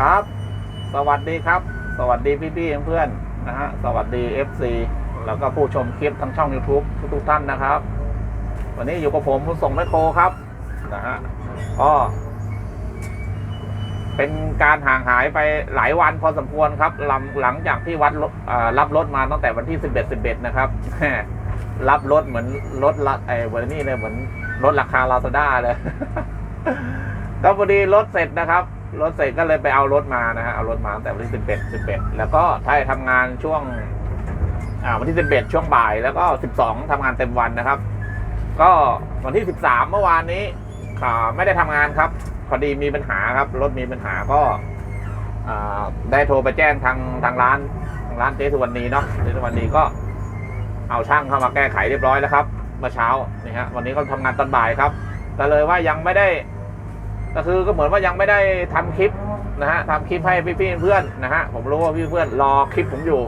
ครับ สวัสดีครับ สวัสดีพี่ๆเพื่อนๆนะฮะสวัสดี FC แล้วก็ผู้ชมคลิปทั้งช่อง YouTube ทุกๆท่านนะครับ วันนี้อยู่กับผมคุณส่งแมคโครครับนะฮะก็เป็นการห่างหายไปหลายวันพอสมควรครับหลังหลังจากที่วัดรับรถมาตั้งแต่วันที่ 11 11 นะครับ รับรถเหมือนรถละไอ้วันนี้เลยเหมือนรถราคาลาซาด้าเลย ก็พอดีรถเสร็จนะครับ รถเสร็จก็เลยไปเอารถมานะฮะเอารถมาตั้งแต่วันที่สิบเอ็ดสิบเอ็ดแล้วก็ถ้าทำงานช่วงอ่าวันที่สิบเอ็ดช่วงบ่ายแล้วก็สิบสองทำงานเต็มวันนะครับ ก็วันที่สิบสามเมื่อวานนี้ไม่ได้ทำงานครับพอดีมีปัญหาครับ รถมีปัญหาก็าได้โทรไปแจ้งทางทางร้านทางร้านเจสุวรรณีเนาะเจสุวรรณีก็เอาช่างเข้ามาแก้ไขเรียบร้อยแล้วครับเมื่อเช้านี่ฮะวันนี้ก็ทำงานตอนบ่ายครับก็เลยว่ายังไม่ได้ ก็คือก็เหมือนว่ายังไม่ได้ทำคลิปนะฮะทำคลิปให้พี่ๆเพื่อนนะฮะผมรู้ว่าพี่เพื่อนรอคลิปผมอยู่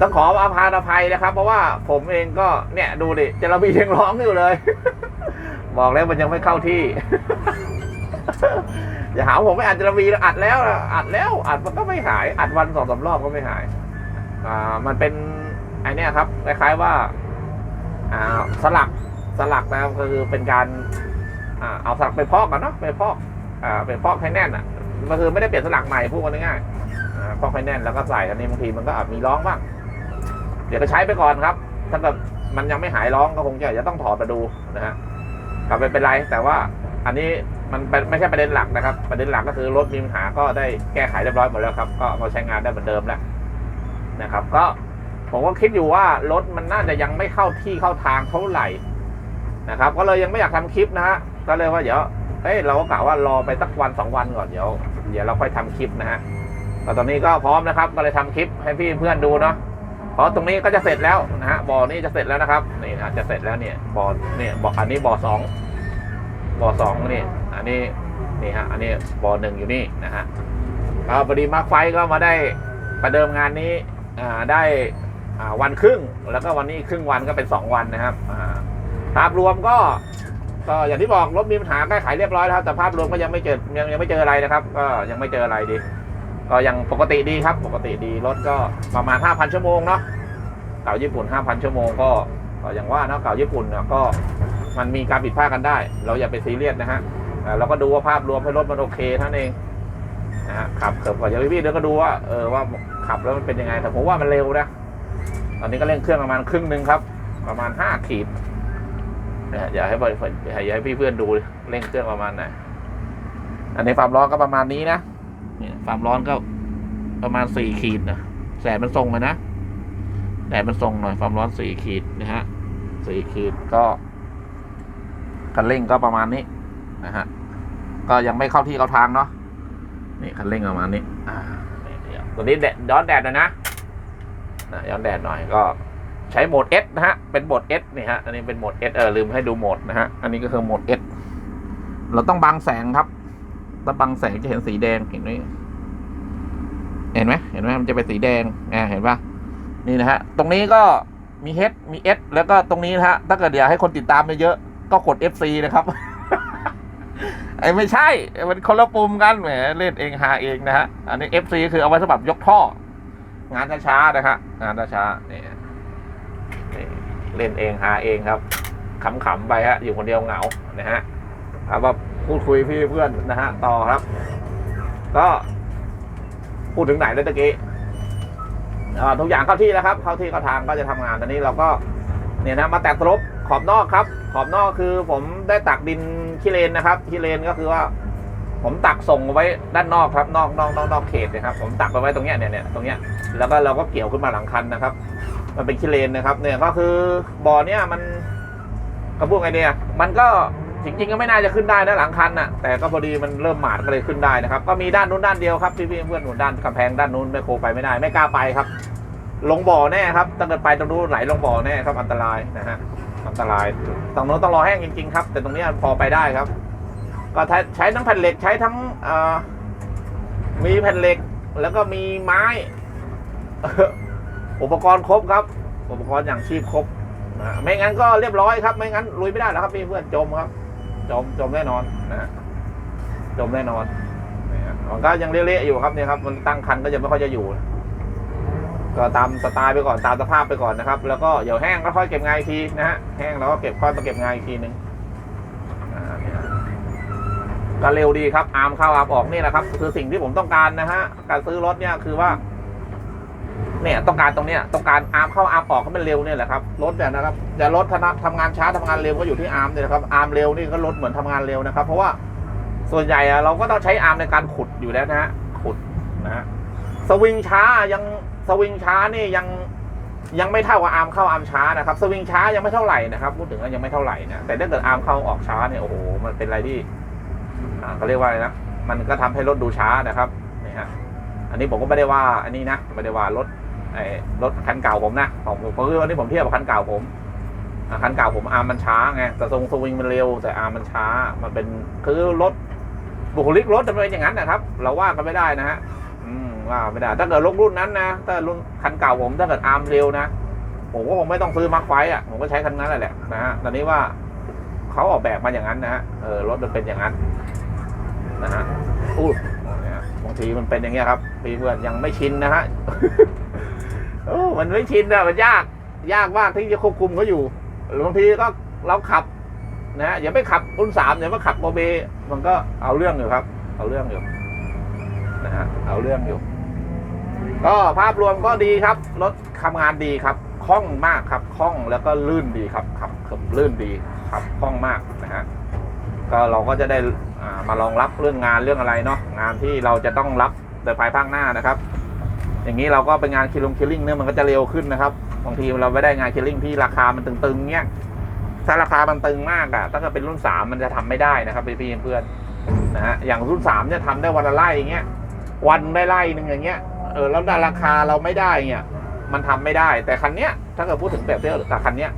ต้องขออภาอภัยนะครับ เพราะว่าผมเองก็เนี่ยดูดิเจระบียังร้องอยู่เลย บอกแล้วมันยังไม่เข้าที่ อย่าหาวผมไม่อัดเจระบีอัดแล้วอัดแล้ว อัดมันก็ไม่หาย อัดวันสองสามรอบก็ไม่หาย อ่ามันเป็นไอเนี้ยครับคล้ายๆว่า อ่าสลักสลักนะครับก็คือเป็นการ อ่าเอาสลักไปพอกกันเนาะไปพอกอ่าไปพอกให้แน่นอะก็คือไม่ได้เปลี่ยนสลักใหม่พูดกันง่ายๆอ่าพอกให้แน่นแล้วก็ใส่อันนี้บางทีมันก็อาจมีร้องบ้างเดี๋ยวก็ใช้ไปก่อนครับถ้าเกิดมันยังไม่หายร้องก็คงจะจะต้องถอดมาดูนะฮะกลับไปเป็นไรแต่ว่าอันนี้มันเป็นไม่ใช่ประเด็นหลักนะครับ ประเด็นหลักก็คือรถมีปัญหาก็ได้แก้ไขเรียบร้อยหมดแล้วครับ ก็มาใช้งานได้เหมือนเดิมแล้วนะครับ ก็ผมก็คิดอยู่ว่ารถมันน่าจะยังไม่เข้าที่เข้าทางเท่าไหร่นะครับ ก็เลยยังไม่อยากทำคลิปนะฮะ ก็เลยว่าเดี๋ยวเอ้ยเราก็กะว่ารอไปสักวันสองวันก่อนเดี๋ยวเดี๋ยวเราค่อยทำคลิปนะฮะแต่ตอนนี้ก็พร้อมนะครับ ก็เลยทำคลิปให้พี่เพื่อนดูเนาะเพราะตรงนี้ก็จะเสร็จแล้วนะฮะบ่อนี้จะเสร็จแล้วนะครับนี่นะจะเสร็จแล้วเนี่ยบ่อเนี่ยบ่ออันนี้บ่อสองบ่อสองนี่อันนี้นี่ฮะอันนี้บ่อหนึ่งอยู่นี่นะฮะก็พอดีมาร์คไฟก็มาได้ประเดิมงานนี้อ่าได้อ่าวันครึ่งแล้วก็วันนี้ครึ่งวันก็เป็นสองวันนะครับอ่าภาพรวมก็ ก็อย่างที่บอกรถมีปัญหาแก้ไขเรียบร้อยแล้วครับแต่ภาพรวมก็ยังไม่เจอยังยังไม่เจออะไรนะครับ ก็ยังไม่เจออะไรดี ก็ยังปกติดีครับ ปกติดีรถก็ประมาณ 5,000 ชั่วโมงเนาะเก่าญี่ปุ่น 5,000 ชั่วโมงก็ก็อย่างว่าเนาะเก่าญี่ปุ่นเนี่ยก็มันมีการผิดพลาดกันได้ เราอย่าไปซีเรียสนะฮะเราก็ดูว่าภาพรวมให้รถมันโอเคเท่านั้นเองนะฮะขับเขิบก่อนอย่างพี่ๆเดี๋ยวก็ดูว่าเออว่าขับแล้วมันเป็นยังไงแต่ผมว่ามันเร็วนะตอนนี้ก็เร่งเครื่องประมาณครึ่งหนึ่งครับ ประมาณห้าขีด นะอย่าให้บริษัทอย่าให้พี่เพื่อนดูเร่งเครื่องประมาณไหนอันนี้ความร้อนก็ประมาณนี้นะเนี่ยความร้อนก็ประมาณสี่ขีดนะแสบมันทรงเลยนะแสบมันทรงหน่อยความร้อนสี่ขีดนะฮะสี่ขีดก็คันเร่งก็ประมาณนี้นะฮะก็ยังไม่เข้าที่เข้าทางเนาะนี่คันเร่งประมาณนี้อ่านี่เดี๋ยวตัวนี้แดดย้อนแดดหน่อยนะนะย้อนแดดหน่อยก็ ใช้โหมด S นะฮะ เป็นโหมด S นี่ฮะ อันนี้เป็นโหมด S เออลืมให้ดูโหมดนะฮะ อันนี้ก็คือโหมด S เราต้องบังแสงครับ ถ้าบังแสงจะเห็นสีแดง เห็นไหมเห็นไหมเห็นไหมมันจะเป็นสีแดงอ่าเห็นปะนี่นะฮะ ตรงนี้ก็มี H มี S แล้วก็ตรงนี้นะฮะ ถ้าเกิดอยากให้คนติดตามเยอะๆ ก็กด FC นะครับไอ้ไม่ใช่ มันคนละปุ่มกัน แหม เล่นเองหาเองนะฮะ อันนี้ FC คือเอาไว้สำหรับยกท่อ งานช้าๆนะฮะ งานช้าๆนี่นี่ เล่นเองหาเองครับขำๆไปฮะอยู่คนเดียวเหงานะฮะเอามาพูดคุยพี่เพื่อนนะฮะต่อครับ ก็พูดถึงไหนแล้วตะกี้อ่าทุกอย่างเข้าที่แล้วครับ เข้าที่เข้าทางก็จะทำงานตอนนี้เราก็เนี่ยนะมาแตกรบขอบนอกครับ ขอบนอกคือผมได้ตักดินขี้เลนนะครับขี้เลนก็คือว่า ผมตักส่งไว้ด้านนอกครับ นอกนอกนอกนอกเขตนะครับ ผมตักไปไว้ตรงเนี้ยเนี่ยเนี่ยตรงเนี้ยแล้วก็เราก็เกี่ยวขึ้นมาหลังคันนะครับ มันเป็นขี้เลนนะครับ เนี่ยก็คือบ่อเนี้ยมันกระพูดไงเนี่ยมันก็จริงๆก็ไม่น่าจะขึ้นได้นะหลังคันน่ะแต่ก็พอดีมันเริ่มหมาดก็เลยขึ้นได้นะครับ ก็มีด้านนู้นด้านเดียวครับพี่ๆเพื่อนหนุนด้านกำแพงด้านนู้นไม่โคไปไม่ได้ไม่กล้าไปครับ ลงบ่อแน่ครับถ้าเกิดไปตรงนู้นไหลลงบ่อแน่ครับอันตรายนะฮะอันตรายตรงนู้นต้องรอแห้งจริง ๆ ครับ แต่ตรงเนี้ยพอไปได้ครับ ก็ใช้ใช้ทั้งแผ่นเหล็กใช้ทั้งมีแผ่นเหล็กแล้วก็มีไม้ อุปกรณ์ครบครับ อุปกรณ์อย่างชีพครบนะไม่งั้นก็เรียบร้อยครับ ไม่งั้นลุยไม่ได้แล้วครับพี่เพื่อนจมครับ จมจมแน่นอนนะจมแน่นอนมันก็ยังเละๆอยู่ครับเนี่ยครับ มันตั้งคันก็ยังไม่ค่อยจะอยู่ก็ตามสไตล์ไปก่อนตามสภาพไปก่อนนะครับ แล้วก็เดี๋ยวแห้งก็ค่อยเก็บงานอีกทีนะฮะแห้งแล้วก็เก็บค่อยมาเก็บงานอีกทีหนึ่งก็เร็วดีครับอาร์มเข้าอาร์มออกนี่แหละครับ คือสิ่งที่ผมต้องการนะฮะการซื้อรถเนี่ยคือว่า เนี่ยต้องการตรงเนี้ยต้องการอาร์มเข้าอาร์มออกให้มันเร็วเนี่ยแหละครับรถเนี่ยนะครับจะรถทำงานช้าทำงานเร็วก็อยู่ที่อาร์มเนี่ยนะครับอาร์มเร็วนี่ก็รถเหมือนทำงานเร็วนะครับ เพราะว่าส่วนใหญ่เราก็ต้องใช้อาร์มในการขุดอยู่แล้วนะฮะขุดนะฮะสวิงช้ายังสวิงช้านี่ยังยังไม่เท่ากับอาร์มเข้าอาร์มช้านะครับ สวิงช้ายังไม่เท่าไหร่นะครับพูดถึงยังไม่เท่าไหร่นะแต่ถ้าเกิดอาร์มเข้าออกช้าเนี่ยโอ้โหมันเป็นอะไรที่เขาเรียกว่าอะไรนะมันก็ทำให้รถดูช้านะครับนี่ฮะอันนี้ผมก็ไม่ได้ว่าอันนี้นะไม่ได้ว่ารถ ไอ้รถคันเก่าผมนะผมผมคือวันนี้ผมเทียบกับคันเก่าผมคันเก่าผมอาร์มมันช้าไงแต่ทรงสวิงมันเร็วแต่อาร์มมันช้า มันเป็นคือรถบุคลิกรถจะเป็นอย่างนั้นนะครับ เราว่ากันไม่ได้นะฮะว่าไม่ได้ ถ้าเกิดรถรุ่นนั้นนะถ้ารุ่นคันเก่าผมถ้าเกิดอาร์มเร็วนะผมก็คงไม่ต้องซื้อมาร์คไฟอะผมก็ใช้คันนั้นแหละนะฮะตอนนี้ว่าเขาออกแบบมาอย่างนั้นนะฮะเออรถมันเป็นอย่างนั้นนะฮะอู้บางทีมันเป็นอย่างเงี้ยครับพี่เพื่อนยังไม่ชินนะฮะ โอ้มันไม่ชินอะมันยาก ยากมากที่จะควบคุมเขาอยู่ หรือบางทีก็เราขับ นะอย่าไปขับรุ่นสามอย่าไปขับโมเบ มันก็เอาเรื่องอยู่ครับ เอาเรื่องอยู่นะฮะเอาเรื่องอยู่ ก็ภาพรวมก็ดีครับรถทำงานดีครับคล่องมากครับคล่องแล้วก็ลื่นดีครับขับขับลื่นดีครับคล่องมากนะฮะก็เราก็จะได้มารองรับเรื่องงานเรื่องอะไรเนาะงานที่เราจะต้องรับในภายภาคหน้านะครับ อย่างนี้เราก็เป็นงานคิลลงคิลลิ่งเนี่ยมันก็จะเร็วขึ้นนะครับบางทีเราไม่ได้งานคิลลิ่งที่ราคามันตึงๆเนี้ยถ้าราคามันตึงมากอะถ้าเกิดเป็นรุ่นสามมันจะทำไม่ได้นะครับพี่เพื่อนนะฮะอย่างรุ่นสามเนี่ยทำได้วันละไล่อย่างเงี้ยวันได้ไล่หนึ่งอย่างเงี้ยเออแล้วได้ราคาเราไม่ได้เงี้ยมันทำไม่ได้ แต่คันเนี้ยถ้าเกิดพูดถึงแบบเทียบกับคันเนี้ย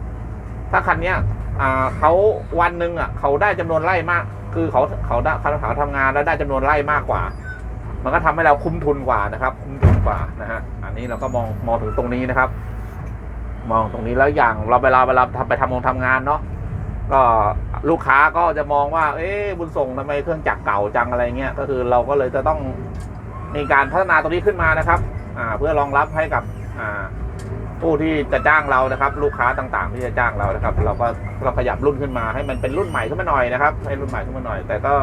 ถ้าคันเนี้ยอ่าเขาวันหนึ่งอะเขาได้จำนวนไล่มาก คือเขาเขาได้เขาเขาทำงานแล้วได้จำนวนไล่มากกว่า มันก็ทำให้เราคุ้มทุนกว่านะครับ คุ้มทุนกว่านะฮะอันนี้เราก็มองมองถึงตรงนี้นะครับ มองตรงนี้แล้วอย่างเราเวลาเวลาทำไปทำงงทำงานเนาะก็ลูกค้าก็จะมองว่า เอ๊บุญส่งทำไมเครื่องจักรเก่าจังอะไรเงี้ยก็คือเราก็เลยจะต้องมีการพัฒนาตรงนี้ขึ้นมานะครับ อ่า เพื่อรองรับให้กับอ่าผู้ที่จะจ้างเรานะครับ ลูกค้าต่างๆ ที่จะจ้างเรานะครับ เราก็เราขยับรุ่นขึ้นมาให้มันเป็นรุ่นใหม่ขึ้นมาหน่อยนะครับ ให้รุ่นใหม่ขึ้นมาหน่อย แต่ก็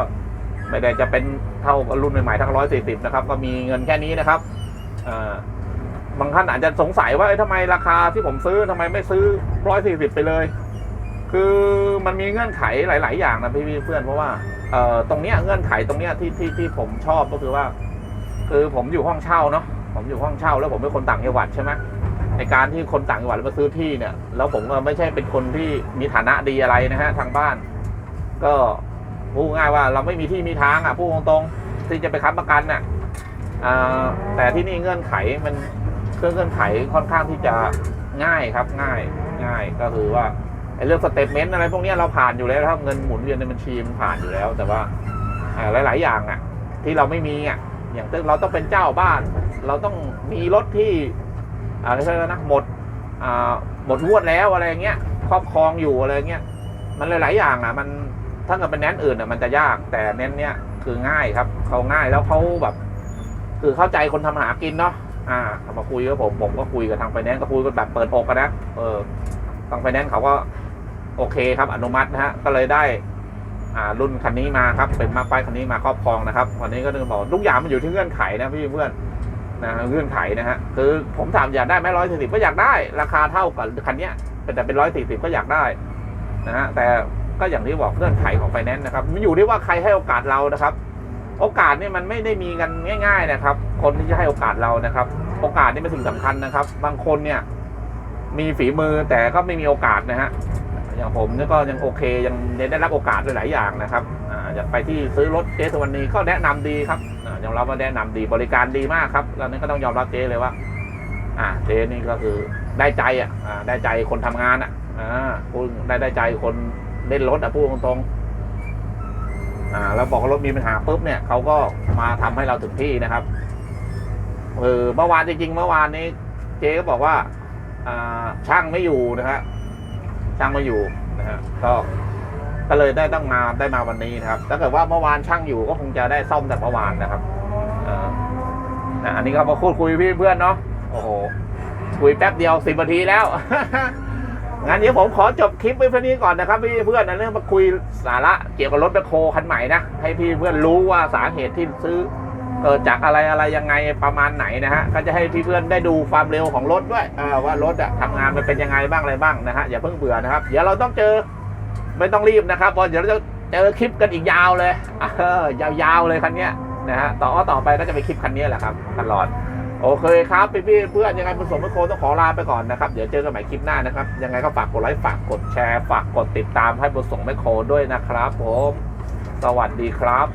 ไม่ได้จะเป็นเท่ารุ่นใหม่ๆทั้งร้อยสี่สิบนะครับ ก็มีเงินแค่นี้นะครับบางท่านอาจจะสงสัยว่าเอ้ยทำไมราคาที่ผมซื้อทำไมไม่ซื้อร้อยสี่สิบไปเลย คือมันมีเงื่อนไขหลาย ๆ อย่างนะพี่ๆเพื่อนเพราะว่าเออตรงเนี้ยเงื่อนไขตรงเนี้ยที่ที่ที่ผมชอบก็คือว่า คือผมอยู่ห้องเช่าเนาะผมอยู่ห้องเช่า แล้วผมเป็นคนต่างจังหวัดใช่ไหมในการที่คนต่างจังหวัดมาซื้อที่เนี่ย แล้วผมก็ไม่ใช่เป็นคนที่มีฐานะดีอะไรนะฮะทางบ้าน ก็ พูดง่ายว่าเราไม่มีที่มีทางอะพูดตรงๆที่จะไปค้ำประกันน่ะอ่าแต่ที่นี่เงื่อนไขมันเครื่องเงื่อนไขค่อนข้างที่จะง่ายครับง่ายง่ายก็คือว่าไอ้เรื่องสเตทเมนต์อะไรพวกเนี้ยเราผ่านอยู่แล้วถ้าเงินหมุนเวียนในบัญชีมันผ่านอยู่แล้ว แต่ว่าหลาย ๆ อย่างอะ ที่เราไม่มีอะอย่างตึ้งเราต้องเป็นเจ้าบ้าน เราต้องมีรถที่อะไรเรียกนะหมดอ่าหมดงวดแล้วอะไรเงี้ยครอบครองอยู่อะไรเงี้ยมันหลาย ๆ อย่างอะมัน ถ้าเกิดเป็นแนนอื่นอะมันจะยากแต่เน้นเนี้ยคือง่ายครับเขาง่ายแล้วเขาแบบ คือเข้าใจคนทำหากินเนาะอ่ามาคุยกับผมผมก็คุยกับทางไฟแนนซ์ก็คุยกันแบบเปิดอกกันนะเออทางไฟแนนซ์เขาก็โอเคครับ อนุมัตินะฮะก็เลยได้ อ่ารุ่นคันนี้มาครับ เป็นมาไฟคันนี้มาครอบครองนะครับวันนี้ก็ต้องบอกทุกอย่างมันอยู่ที่เงื่อนไขนะพี่เพื่อนนะเงื่อนไขนะฮะคือผมถามอยากได้ไหมร้อยสี่สิบก็อยากได้ ราคาเท่ากับคันเนี้ยแต่เป็นร้อยสี่สิบก็อยากได้นะฮะแต่ ก็อย่างที่บอกเงื่อนไขของไฟแนนซ์นะครับมันอยู่ที่ว่าใครให้โอกาสเรานะครับ โอกาสเนี่ยมันไม่ได้มีกันง่าย ๆนะครับ คนที่จะให้โอกาสเรานะครับ โอกาสนี่เป็นสิ่งสำคัญนะครับ บางคนเนี่ย มีฝีมือแต่ก็ไม่มีโอกาสนะฮะอย่างผมเนี่ยก็ยังโอเคยังได้รับโอกาสหลายๆอย่างนะครับอยากไปที่ซื้อรถเจสวันนี้ก็แนะนำดีครับอ่ายอมรับว่าแนะนำดีบริการดีมากครับแล้วนี้ก็ต้องยอมรับเจเลยว่า อ่าเจนี่ก็คือได้ใจอะได้ใจคนทำงานอะอ่าได้ได้ใจคน เล่นรถอะพูดตรงๆอ่าแล้วบอกว่ารถมีปัญหาปุ๊บเนี่ยเขาก็มาทำให้เราถึงที่นะครับเออเมื่อวานจริงๆเมื่อวานนี้ เจ๊ก็บอกว่า อ่าช่างไม่อยู่นะฮะช่างไม่อยู่นะฮะก็ก็เลยได้ต้องมาได้มาวันนี้นะครับ ถ้าเกิดว่าเมื่อวานช่างอยู่ก็คงจะได้ซ่อมแต่เมื่อวานนะครับอันนี้ก็มาพูดคุยพี่เพื่อนเนาะ โอ้โห คุยแป๊บเดียวสิบนาทีแล้ว งั้นเดี๋ยวผมขอจบคลิปไว้เพื่อนี้ก่อนนะครับพี่เพื่อนนะเรื่องมาคุยสาระเกี่ยวกับรถแบคโคคันใหม่นะให้พี่เพื่อนรู้ว่าสาเหตุที่ซื้อเกิดจากอะไรอะไรยังไงประมาณไหนนะฮะก็จะให้พี่เพื่อนได้ดูความเร็วของรถด้วยว่ารถอะทำงานมันเป็นยังไงบ้างอะไรบ้างนะฮะอย่าเพิ่งเบื่อนะครับเดี๋ยวเราต้องเจอไม่ต้องรีบนะครับเพราะเดี๋ยวเราจะเจอคลิปกันอีกยาวเลยเออยาวๆเลยคันนี้นะฮะต่อต่อไปก็จะเป็นคลิปคันนี้แหละครับตลอด โอเคครับพี่พี่เพื่อนยังไงผสมไมโครต้องขอลาไปก่อนนะครับ เดี๋ยวเจอกันใหม่คลิปหน้านะครับ ยังไงก็ฝากกดไลค์ฝากกดแชร์ ฝากกดติดตามให้ผสมไมโครด้วยนะครับผม สวัสดีครับ